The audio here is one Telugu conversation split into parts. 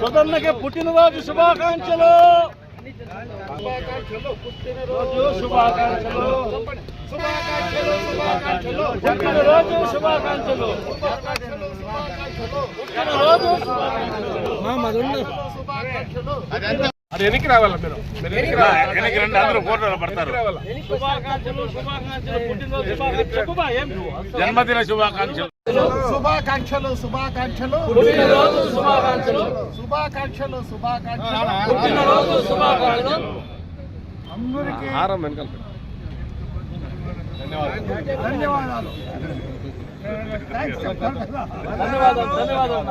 శుభాకాంక్షలు. శుభాకాంక్షలు పుట్టినరోజు శుభాకాంక్షలు. శుభాకాంక్షలు శుభాకాంక్షలు. పుట్టినరోజు శుభాకాంక్షలు. పుట్టినరోజు శుభాకాంక్షలు. అది వెనక్కి రావాలా మీరు? మీరు వెనక్కి రండి అందరూ ఫోటోలు పడతారు? జన్మదిన శుభాకాంక్షలు. శుభాకాంక్షలు శుభాకాంక్షలు. పుట్టినరోజు శుభాకాంక్షలు. శుభాకాంక్షలు శుభాకాంక్షలు. పుట్టినరోజు శుభాకాంక్షలు. హారం వెనకాల ధన్యవాదాలు ధన్యవాదాలు. ధన్యవాదాలు.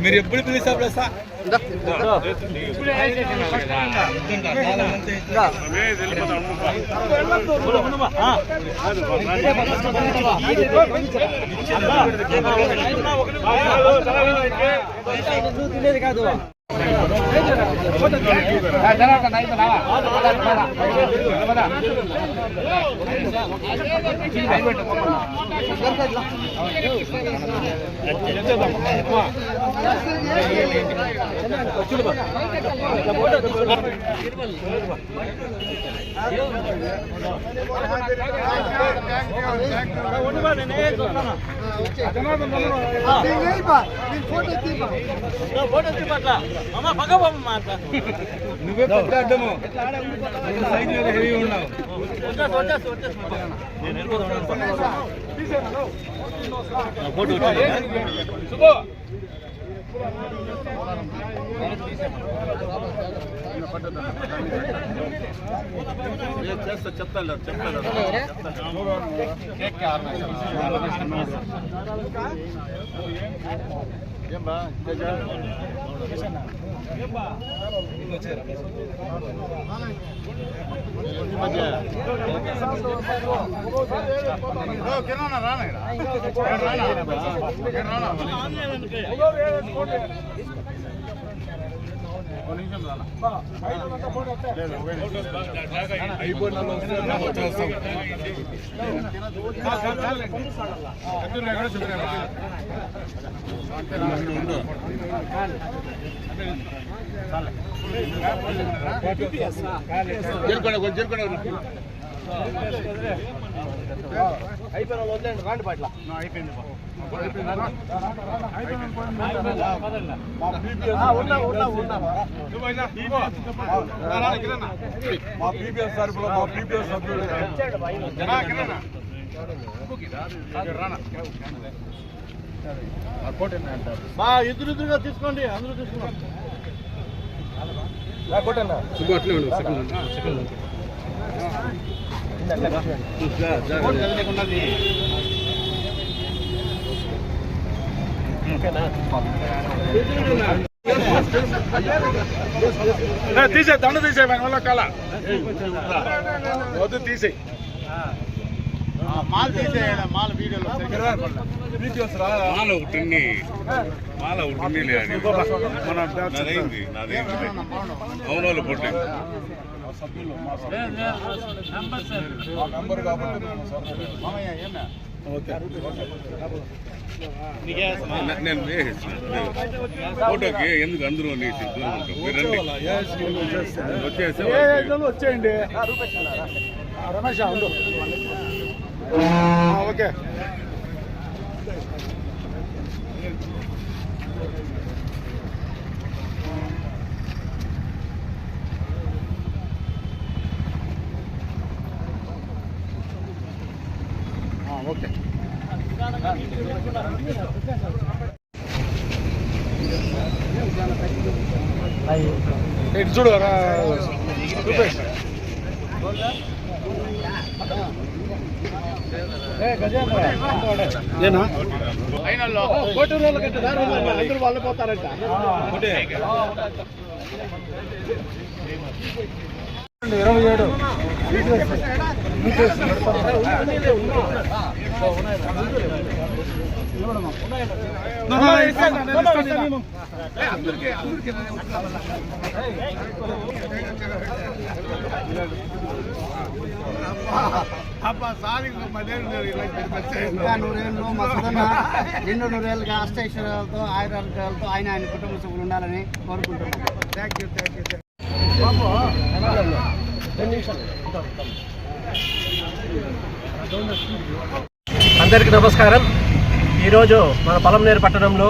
మీరు ఎప్పుడు పిలిచినప్పుడు వస్తా దో. ఉండు, ఉండుమా. ఆ. తినేది కాదు ఉండుమా, నేనే చూస్తాను. ఆ. దో, ఫోటో తీపట్ల అమ్మ పక్క పోమ్మా అట్లా నువ్వే పెద్ద అడ్డము. సైడ్ మీద హెవీ ఉన్నావు. నేను చేస్తా చెప్తాను చెప్తాను ఏం బా రానా రానా? జరుకోండి కొంచెం జరుకోండి అయిపోయిన వాళ్ళు వదిలేండి రాండి పట్ల అయిపోయింది మా పీపీఎస్ తరపులో మా పీపీఎస్ సభ్యులు మా ఎదురు ఎదురుగా తీసుకోండి అందరూ తీసుకున్నాం తీసే దండ తీసే వల్ల కాల వద్దు తీసేయి. మాల తీసేయాలి మాల వీడియోలో మాల ఒకటి మాల ఒకటి లేదు నాదేంది? నాదేంది? అవునోళ్ళు పొట్టి వేసేసిన ఫోటోకి ఎందుకు అందరూ అనేసి దూరం ఉంటాం మీరు రండి. వచ్చేసి వచ్చేయండి. రమేష్ ఓకే. ఇటు చూడు రూపేష్ ఏనా? కోటి రోజుల కంటే దారి అందరూ వాళ్ళు పోతారంట ఇరవై ఏడు. ఇంకా నూరేళ్ళు మా సుధన్న నిండు నూరేళ్ళుగా అష్టైశ్వర్యాలతో ఆయురాలతో ఆయన ఆయన కుటుంబ సభ్యులు ఉండాలని కోరుకుంటున్నాను థ్యాంక్ యూ థ్యాంక్ యూ అందరికీ నమస్కారం. ఈరోజు మన పొలంనేరు పట్టణంలో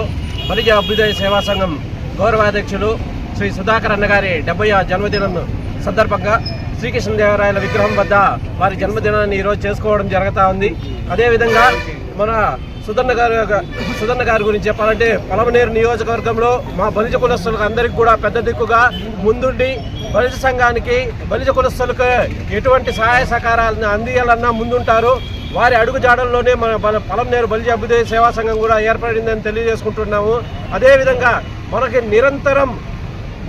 బలిజ అభ్యుదయ సేవా సంఘం గౌరవాధ్యక్షులు శ్రీ సుధాకర్ అన్న గారి డెబ్బై జన్మదినం సందర్భంగా శ్రీకృష్ణదేవరాయల విగ్రహం వద్ద వారి జన్మదినాన్ని ఈరోజు చేసుకోవడం జరుగుతూ ఉంది. అదేవిధంగా మన సుధన్న గారు సుధన్న గారి గురించి చెప్పాలంటే పొలమనేరు నియోజకవర్గంలో మా బలిజ కులస్తులకు అందరికీ కూడా పెద్ద దిక్కుగా ముందుండి బలిజ సంఘానికి బలిజ కులస్తులకు ఎటువంటి సహాయ సహకారాలను అందియాలన్నా ముందుంటారు. వారి అడుగు జాడల్లోనే మన బల పొలంనేరు బలిజ అభ్యుదయ సేవా సంఘం కూడా ఏర్పడిందని తెలియజేసుకుంటున్నాము. అదేవిధంగా మనకి నిరంతరం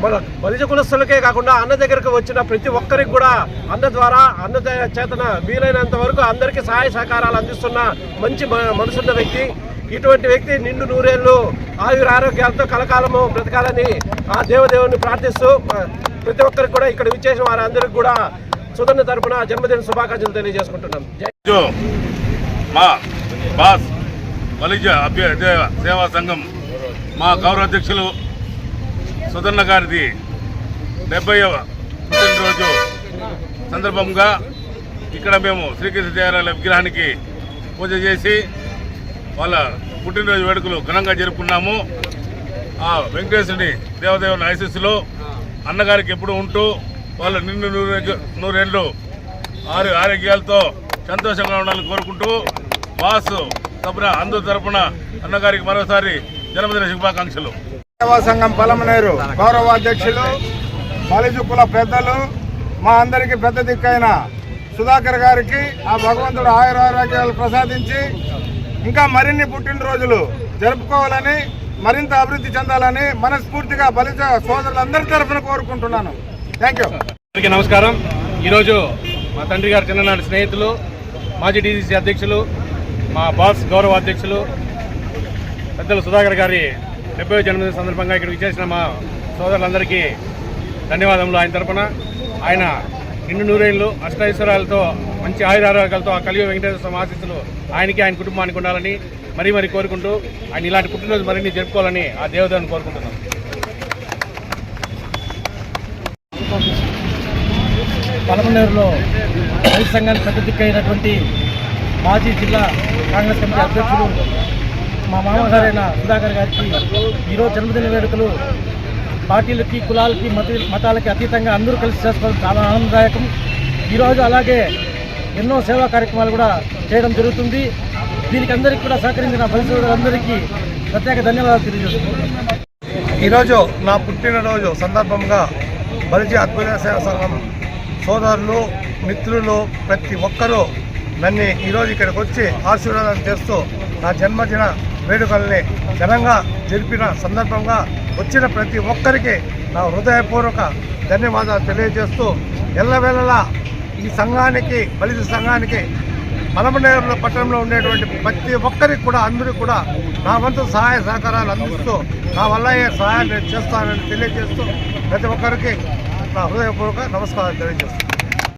మన బలిజ కులస్తులకే కాకుండా అన్న దగ్గరకు వచ్చిన ప్రతి ఒక్కరికి కూడా అన్న ద్వారా అన్న చేతన వీలైనంత వరకు అందరికీ సహాయ సహకారాలు అందిస్తున్న మంచి మనసున్న వ్యక్తి. ఇటువంటి వ్యక్తి నిండు నూరేళ్ళు ఆయుర ఆరోగ్యాలతో కలకాలము బ్రతకాలని ఆ దేవదేవుని ప్రార్థిస్తూ ప్రతి ఒక్కరికి కూడా ఇక్కడ విచ్చేసిన వారందరికీ కూడా సుధన్న తరపున జన్మదిన శుభాకాంక్షలు తెలియజేసుకుంటున్నాం. జో మా బాస్ బలిజ సేవా సంఘం మా గౌరవ అధ్యక్షులు సుధన్న గారిది డెబ్బైవ పుట్టినరోజు సందర్భంగా ఇక్కడ మేము శ్రీకృష్ణ దేవరాయల విగ్రహానికి పూజ చేసి వాళ్ళ పుట్టినరోజు వేడుకలు ఘనంగా జరుపుకున్నాము. ఆ వెంకటేశ్వరుని దేవదేవుని ఐశస్సులో అన్నగారికి ఎప్పుడు ఉంటూ వాళ్ళు నిన్ను నూరు నూరేళ్ళు ఆరు ఆరోగ్యాలతో సంతోషంగా ఉండాలని కోరుకుంటూ వాసు తప్పున అందరి తరపున అన్నగారికి మరోసారి జన్మదిన శుభాకాంక్షలు. సంఘం పలమనేరు గౌరవ అధ్యక్షులు బలిజు కుల పెద్దలు మా అందరికి పెద్ద దిక్కైన సుధాకర్ గారికి ఆ భగవంతుడు ఆయుర ఆరోగ్యాలు ప్రసాదించి ఇంకా మరిన్ని పుట్టినరోజులు జరుపుకోవాలని మరింత అభివృద్ధి చెందాలని మనస్ఫూర్తిగా బలిజ సోదరులందరి తరఫున కోరుకుంటున్నాను. థ్యాంక్ యూ అందరికీ నమస్కారం. ఈరోజు మా తండ్రి గారు చిన్ననాటి స్నేహితులు మాజీ డీసీసీ అధ్యక్షులు మా బాస్ గౌరవ అధ్యక్షులు పెద్దలు సుధాకర్ గారి డెబ్బై జన్మదిన సందర్భంగా ఇక్కడ విచ్చేసిన మా సోదరులందరికీ ధన్యవాదములు ఆయన తరపున. ఆయన నిండు నూరేళ్ళు అష్టైశ్వర్యాలతో మంచి ఆయురారోగ్యాలతో ఆ కలియుగ వెంకటేశ్వర స్వామి ఆశీస్సులు ఆయనకి ఆయన కుటుంబానికి ఉండాలని మరీ మరీ కోరుకుంటూ ఆయన ఇలాంటి పుట్టినరోజు మరిన్ని జరుపుకోవాలని ఆ దేవదేవుని కోరుకుంటున్నాం. పలమనేరులో రైతు సంఘానికి పెద్ద దిక్కైనటువంటి మాజీ జిల్లా కాంగ్రెస్ కమిటీ అధ్యక్షులు మా మామగారైన సుధాకర్ గారికి ఈరోజు జన్మదిన వేడుకలు పార్టీలకి కులాలకి మత మతాలకి అతీతంగా అందరూ కలిసి చేసుకోవడం చాలా ఆనందదాయకం. ఈరోజు అలాగే ఎన్నో సేవా కార్యక్రమాలు కూడా చేయడం జరుగుతుంది. దీనికి అందరికీ కూడా సహకరించిన పరిశోధకులందరికీ ప్రత్యేక ధన్యవాదాలు తెలియజేస్తున్నాను. ఈరోజు నా పుట్టినరోజు సందర్భంగా బలిజీ అద్భుత సేవ సంఘం సోదరులు మిత్రులు ప్రతి ఒక్కరూ నన్ను ఈరోజు ఇక్కడికి వచ్చి ఆశీర్వాదం చేస్తూ నా జన్మదిన వేడుకల్ని ఘనంగా జరిపిన సందర్భంగా వచ్చిన ప్రతి ఒక్కరికి నా హృదయపూర్వక ధన్యవాదాలు తెలియజేస్తూ ఎల్లవేళలా ఈ సంఘానికి బలిత సంఘానికి పలమనేరుల పట్టణంలో ఉండేటువంటి ప్రతి ఒక్కరికి కూడా అందరికీ కూడా నా వంతు సహాయ సహకారాలు అందిస్తూ నా వల్ల అయ్యే సహాయాలు నేను చేస్తానని తెలియజేస్తూ ప్రతి ఒక్కరికి నా హృదయపూర్వక నమస్కారం తెలియజేస్తాను